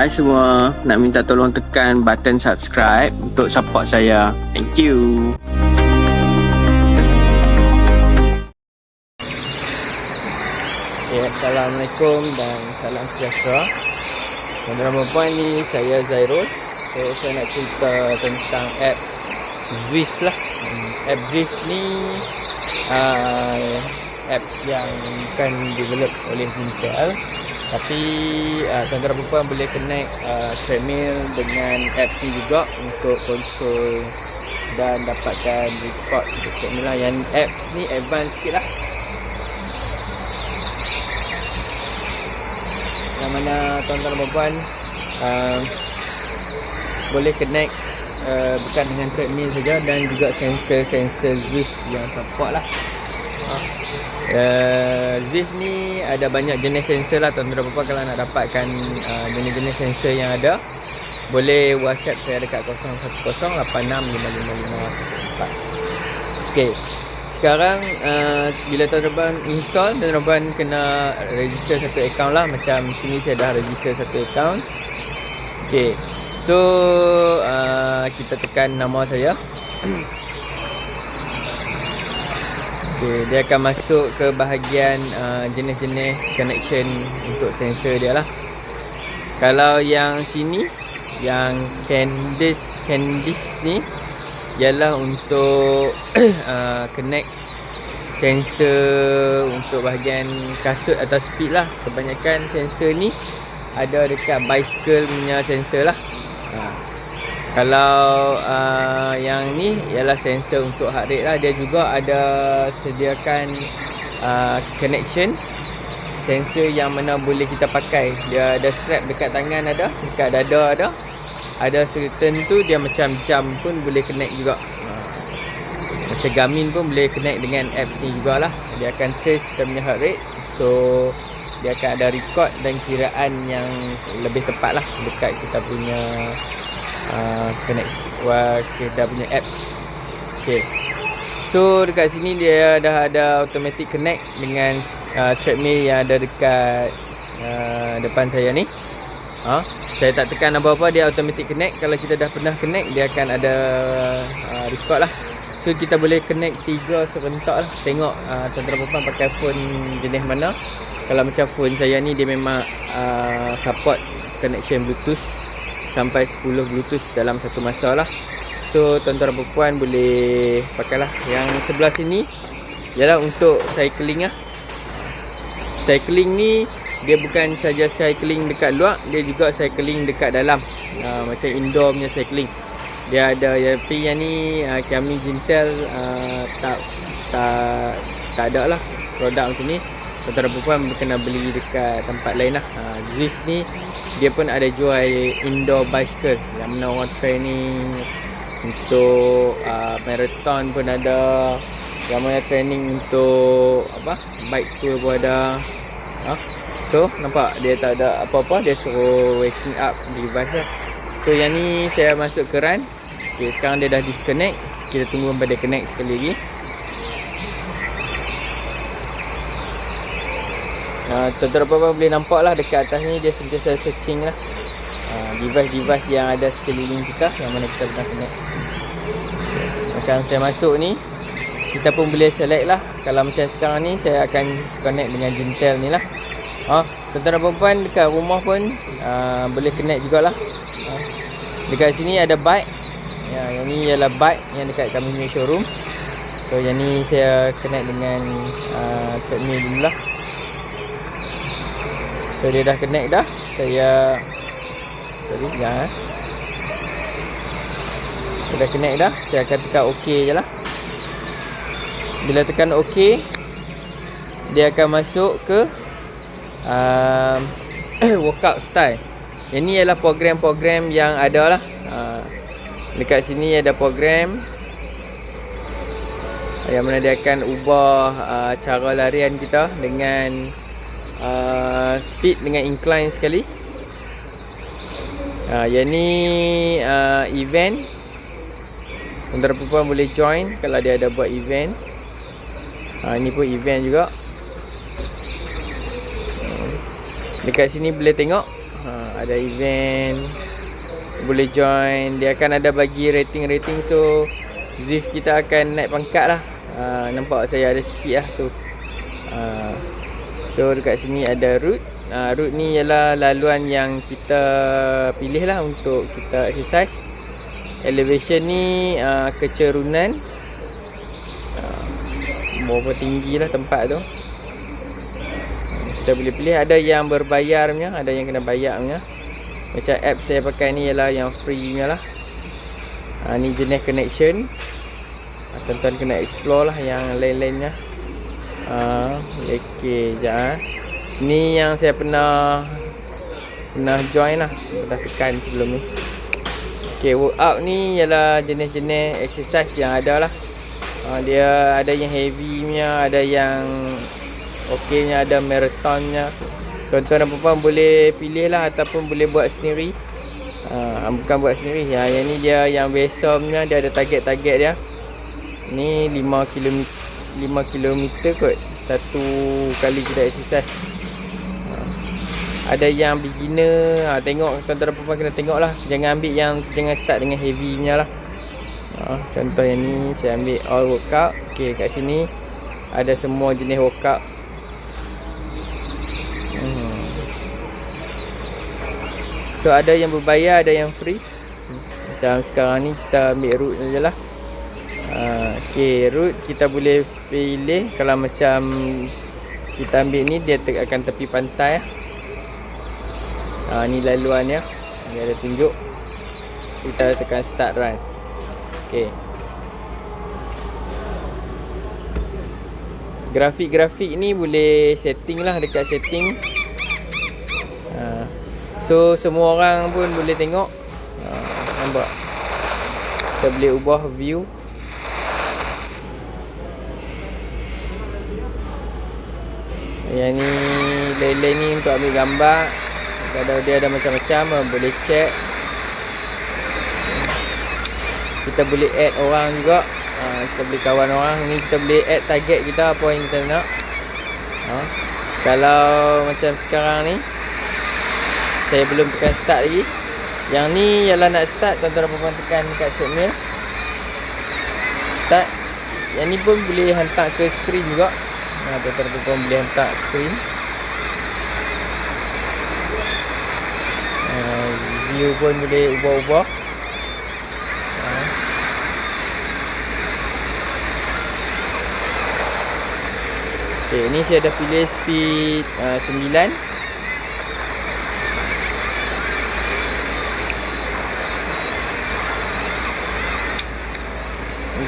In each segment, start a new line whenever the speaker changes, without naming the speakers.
Hai semua, nak minta tolong tekan button subscribe untuk support saya. Thank you. Ya, Assalamualaikum dan salam sejahtera. Dan puan ni saya Zairul. So, saya nak cerita tentang app Zwift lah. Hmm, App Zwift ni uh, app yang bukan develop oleh Intel tapi uh, tuan-tuan dan puan boleh connect uh, treadmill dengan app ni juga untuk control dan dapatkan record untuk treadmill lah. Yang app ni advance sikit lah. Yang mana tuan-tuan dan puan uh, boleh connect uh, bukan dengan treadmill saja dan juga sensor-sensor Zwift yang support lah. Uh, uh, Zwift ni ada banyak jenis sensor lah tuan-tuan puan kalau nak dapatkan uh, jenis-jenis sensor yang ada boleh WhatsApp saya dekat 0108655554. Okey. Sekarang uh, bila tuan-tuan install tuan-tuan kena register satu account lah macam sini saya dah register satu account. Okey. So uh, kita tekan nama saya. Okay, dia akan masuk ke bahagian uh, jenis-jenis connection untuk sensor dia lah. Kalau yang sini, yang Candice, Candice ni ialah untuk uh, connect sensor untuk bahagian kasut atau speed lah. Kebanyakan sensor ni ada dekat bicycle punya sensor lah. Ha. Kalau uh, yang ni ialah sensor untuk heart rate lah. Dia juga ada sediakan uh, connection. Sensor yang mana boleh kita pakai. Dia ada strap dekat tangan ada Dekat dada ada. Ada certain tu dia macam jam pun boleh connect juga. Macam Garmin pun boleh connect dengan app ni jugalah. Dia akan trace kita punya heart rate. So dia akan ada record dan kiraan yang lebih tepat lah Dekat kita punya uh, connect wah kita punya apps. Okay. So dekat sini dia dah ada automatic connect dengan uh, treadmill yang ada dekat uh, depan saya ni. Ha? Saya tak tekan apa-apa dia automatic connect. Kalau kita dah pernah connect dia akan ada uh, record lah. So kita boleh connect tiga serentak lah. Tengok uh, tuan-tuan pakai phone jenis mana. Kalau macam phone saya ni dia memang uh, support connection bluetooth sampai 10 bluetooth dalam satu masa lah. So tuan-tuan dan puan boleh pakai lah yang sebelah sini ialah untuk cycling lah. Cycling ni dia bukan saja cycling dekat luar dia juga cycling dekat dalam. Uh, macam indoor punya cycling. Dia ada tapi yang ni uh, kami Jintel uh, tak tak tak ada lah produk macam ni. Tuan-tuan dan puan kena beli dekat tempat lain lah. Uh, Zwift ni dia pun ada jual indoor bicycle yang mana orang training. Untuk uh, marathon pun ada. Yang mana training untuk apa bike tour pun ada. Ha? so nampak dia tak ada apa-apa dia suruh waking up device lah so yang ni saya masuk ke run okay, sekarang dia dah disconnect. Kita tunggu sampai dia connect sekali lagi Uh, tuan-tuan apa boleh nampak lah dekat atas ni dia sentiasa searching lah. Uh, Device-device yang ada sekeliling kita yang mana kita pernah connect Macam saya masuk ni Kita pun boleh select lah. Kalau macam sekarang ni saya akan connect dengan Jintel ni lah. Uh, Tuan-tuan dan perempuan dekat rumah pun uh, boleh connect jugalah. Uh, Dekat sini ada bike. Ya, Yang ni ialah bike yang dekat kami punya showroom. So yang ni saya connect dengan uh, treadmill dulu lah So dia dah connect dah. Saya Sorry sekejap eh. Saya dah connect dah. Saya akan tekan OK je lah. Bila tekan OK Dia akan masuk ke um, Workout style. Yang ni adalah program-program yang ada lah. Uh, Dekat sini ada program Yang mana dia akan ubah uh, cara larian kita Dengan uh, speed dengan incline sekali. Uh, yang ni uh, event. Tuan-tuan perempuan boleh join kalau dia ada buat event. Uh, ini pun event juga. Dekat sini boleh tengok. Uh, ada event boleh join dia akan ada bagi rating-rating so Zif kita akan naik pangkat lah uh, nampak saya ada sikit lah tu uh, so dekat sini ada route. Uh, route ni ialah laluan yang kita pilih lah untuk kita exercise. Elevation ni uh, kecerunan uh, berapa tinggi lah tempat tu. Kita boleh pilih. Ada yang berbayar punya ada yang kena bayar punya macam app saya pakai ni ialah yang free punya lah. Ha, Ni jenis connection. Tuan-tuan kena explore lah yang lain-lainnya ha, Okay sekejap ha. Ni yang saya pernah Pernah join lah Pernah tekan sebelum ni. Okay workout ni ialah jenis-jenis exercise yang ada lah. Ha, Dia ada yang heavy punya Ada yang okeynya Ada marathonnya Tuan-tuan dan puan boleh pilih lah ataupun boleh buat sendiri. Ha, Bukan buat sendiri ya, Yang ni dia yang biasa punya Dia ada target-target dia. Ni 5 km 5 km kot. Satu kali kita exercise. Ha. Ada yang beginner ha, Tengok tuan-tuan dan puan kena tengok lah. Jangan ambil yang Jangan start dengan heavy punya lah. Ha, Contoh yang ni Saya ambil all workout. Okay kat sini Ada semua jenis workout. So ada yang berbayar ada yang free. Macam sekarang ni kita ambil route saja lah uh, Okay route kita boleh pilih. Kalau macam kita ambil ni dia akan tepi pantai uh, Ni laluan ya Dia ada tunjuk. Kita tekan start run. Okay Grafik-grafik ni boleh setting lah dekat setting. So semua orang pun boleh tengok. Ha, Nampak? Kita boleh ubah view Yang ni Lain-lain ni untuk ambil gambar. Kalau dia ada macam-macam Boleh check. Kita boleh add orang juga. Ha, Kita boleh kawan orang. Ni kita boleh add target kita Apa yang kita nak. Ha. Kalau macam sekarang ni saya belum tekan start lagi. Yang ni ialah nak start tuan-tuan dan puan tekan dekat treadmill start. Yang ni pun boleh hantar ke screen juga tuan-tuan dan puan boleh hantar screen. Ha, view pun boleh ubah-ubah. Okay, ni saya dah pilih speed uh, 9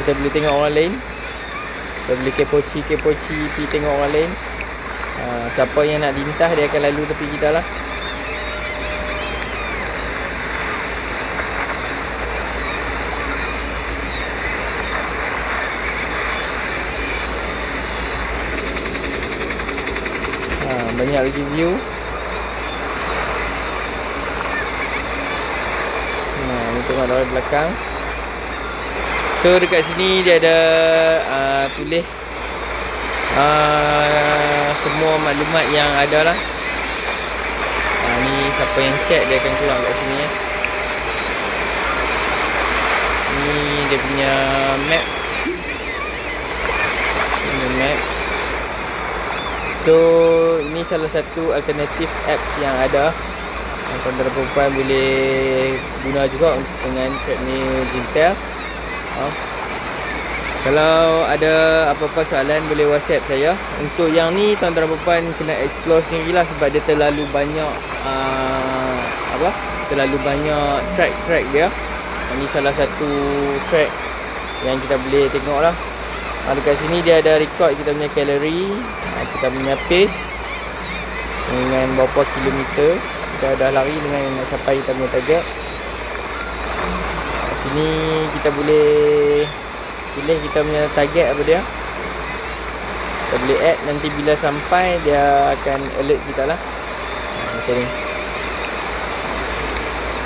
kita boleh tengok orang lain kita boleh kepoci-kepoci pergi tengok orang lain. Uh, siapa yang nak lintas dia akan lalu tepi kita lah. Uh, banyak lagi view. Nah, ni tengok dari belakang. So dekat sini dia ada uh, tulis uh, semua maklumat yang ada lah. Uh, ni siapa yang check dia akan keluar kat sini ya. Ni dia punya map. Ini map. So ini salah satu alternatif apps yang ada. Tuan-tuan perempuan boleh guna juga dengan treadmill Gintel. Ha? Kalau ada apa-apa soalan boleh WhatsApp saya. Untuk yang ni tuan-tuan puan kena explore sendirilah sebab dia terlalu banyak uh, apa? Terlalu banyak track-track dia. Ini salah satu track yang kita boleh tengoklah. Ha, dekat sini dia ada record kita punya kalori, ha, kita punya pace dengan berapa kilometer kita dah lari dengan nak capai kita punya target sini kita boleh pilih kita punya target apa dia. Kita boleh add nanti bila sampai dia akan alert kita lah. Macam ni.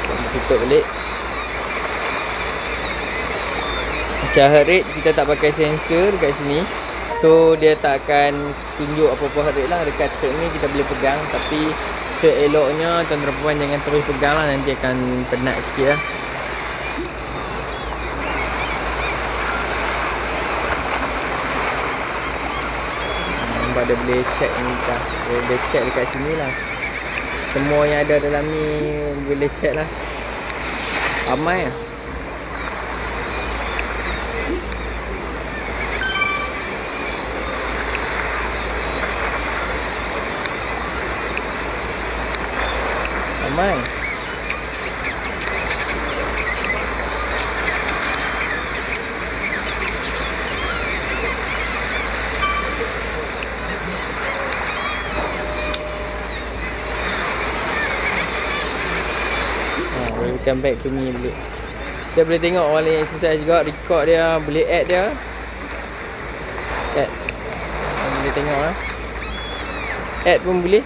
Kita tutup balik. Macam rate kita tak pakai sensor dekat sini. So dia tak akan tunjuk apa-apa heart lah. Dekat track ni kita boleh pegang. Tapi seeloknya tuan-tuan puan jangan terus pegang lah. Nanti akan penat sikit lah nampak dia boleh check ni dah. Dia boleh check dekat sini lah. Semua yang ada dalam ni boleh check lah. Ramai lah. Ramai Ha, welcome back to me boleh Kita boleh tengok orang lain exercise juga Record dia Boleh add dia. Add. Boleh tengok lah Add pun boleh.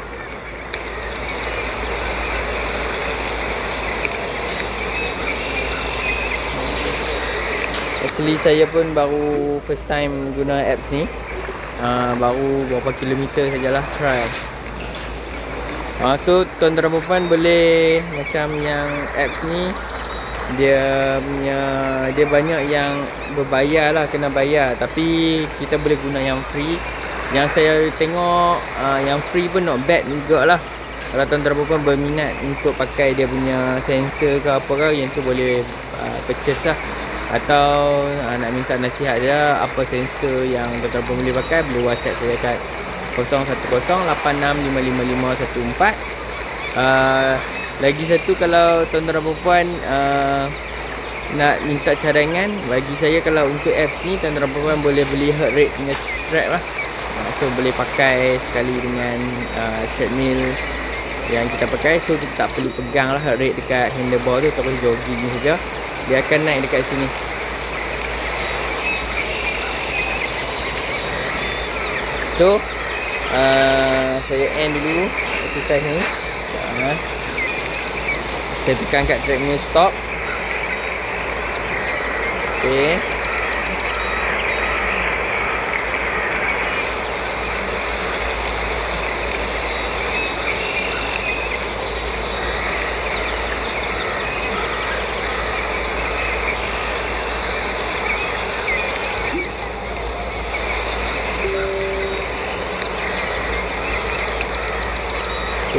Actually saya pun baru first time guna apps ni. Uh, Baru berapa kilometer sajalah try uh, So tuan-tuan dan puan boleh macam yang apps ni Dia punya Dia banyak yang berbayar lah kena bayar. Tapi kita boleh guna yang free. Yang saya tengok uh, yang free pun not bad juga lah kalau tuan-tuan dan berminat untuk pakai dia punya sensor ke apa ke Yang tu boleh uh, purchase lah. Atau uh, nak minta nasihat dia apa sensor yang tuan-tuan boleh pakai boleh WhatsApp saya kat 0108555514 uh, lagi satu kalau tuan-tuan dan puan uh, nak minta cadangan bagi saya kalau untuk apps ni tuan-tuan dan puan boleh beli heart rate punya strap lah. Uh, so boleh pakai sekali dengan uh, treadmill yang kita pakai. So kita tak perlu pegang lah heart rate dekat handlebar tu terus jogging saja. Dia akan naik dekat sini. So uh, saya end dulu exercise ni. Uh, saya tekan kat treadmill stop. Ok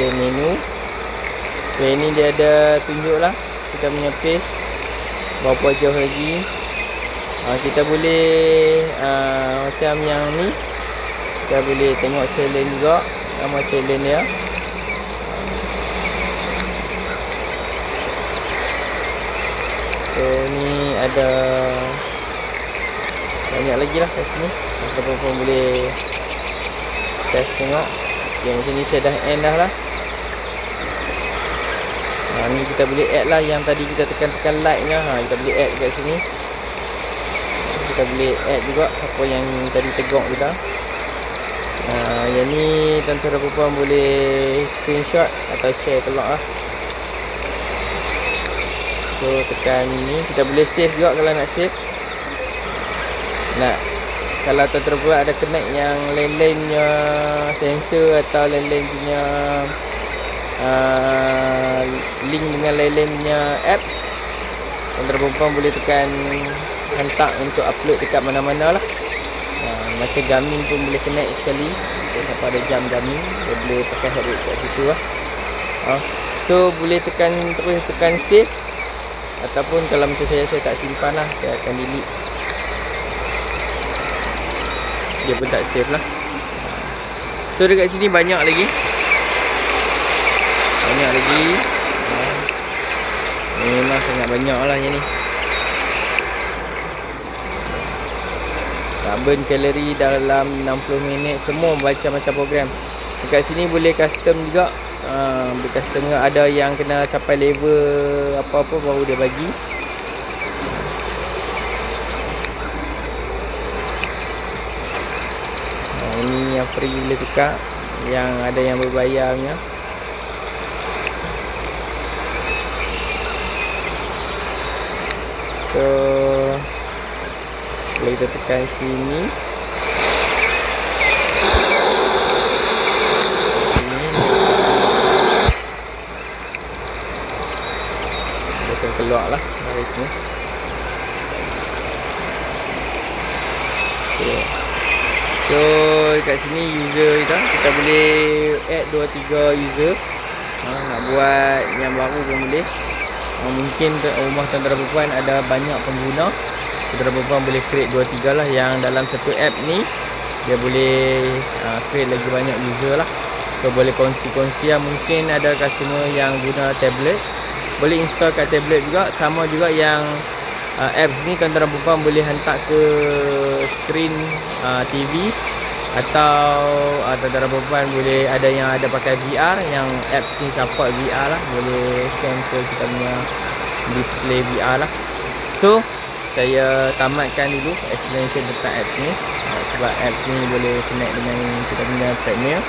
Okay, menu. Okay, ni dia ada tunjuk lah. Kita punya pace Berapa jauh lagi. Uh, Kita boleh uh, Macam yang ni. Kita boleh tengok challenge juga. Nama challenge dia. So ni ada Banyak lagi lah kat sini. Kita pun boleh Test tengok. Okay, macam ni saya dah end dah lah ha, Ni kita boleh add lah yang tadi kita tekan-tekan like nya ha, Kita boleh add kat sini. Kita boleh add juga. Siapa yang tadi tegok kita. Ha, Yang ni tuan-tuan dan puan boleh screenshot Atau share kelak lah. So tekan ni Kita boleh save juga kalau nak save. Nak kalau tuan-tuan ada connect yang lain-lain punya sensor atau lain-lain punya uh, link dengan lain-lain punya apps tuan-tuan perempuan boleh tekan hantar untuk upload dekat mana-mana lah. Uh, macam Garmin pun boleh connect sekali. Siapa ada jam Garmin dia boleh pakai rate kat situ lah. Uh, so boleh tekan terus tekan save. Ataupun kalau macam saya saya tak simpan lah saya akan delete. Dia pun tak save lah. So dekat sini banyak lagi banyak lagi. Memang sangat banyak lah yang ni. Tak burn kalori dalam 60 minit. Semua macam-macam program. Dekat sini boleh custom juga. Uh, boleh custom juga. Ada yang kena capai level apa-apa baru dia bagi. Ini yang free boleh tukar. Yang ada yang berbayar punya So boleh kita tekan sini. Keluar lah dari sini okay. so dekat sini user kita kita boleh add 2-3 user. Ha, nak buat yang baru pun boleh mungkin rumah tentera perempuan ada banyak pengguna. Tentera perempuan boleh create 2-3 lah yang dalam satu app ni. Dia boleh uh, create lagi banyak user lah. So boleh kongsi-kongsi lah. Mungkin ada customer yang guna tablet. Boleh install kat tablet juga. Sama juga yang uh, apps ni tentera perempuan boleh hantar ke screen uh, TV atau uh, tentera perempuan boleh ada yang ada pakai VR yang apps ni support VR lah. Boleh scan ke kita punya display VR lah. So saya tamatkan dulu explanation tentang apps ni. Uh, sebab apps ni boleh connect dengan kita punya treadmill.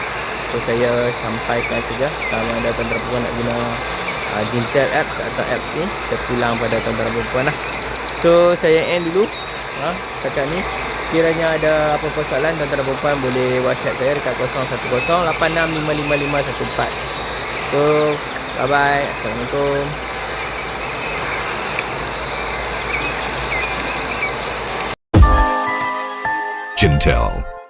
So saya sampaikan saja sama ada tentera perempuan nak guna uh, Jintel apps atau apps ni terpulang pada tentera perempuan lah. So saya end dulu ha, setakat ni kiranya ada apa-apa soalan tentera perempuan boleh whatsapp saya dekat 010 865514 so bye bye assalamualaikum.
Jintel.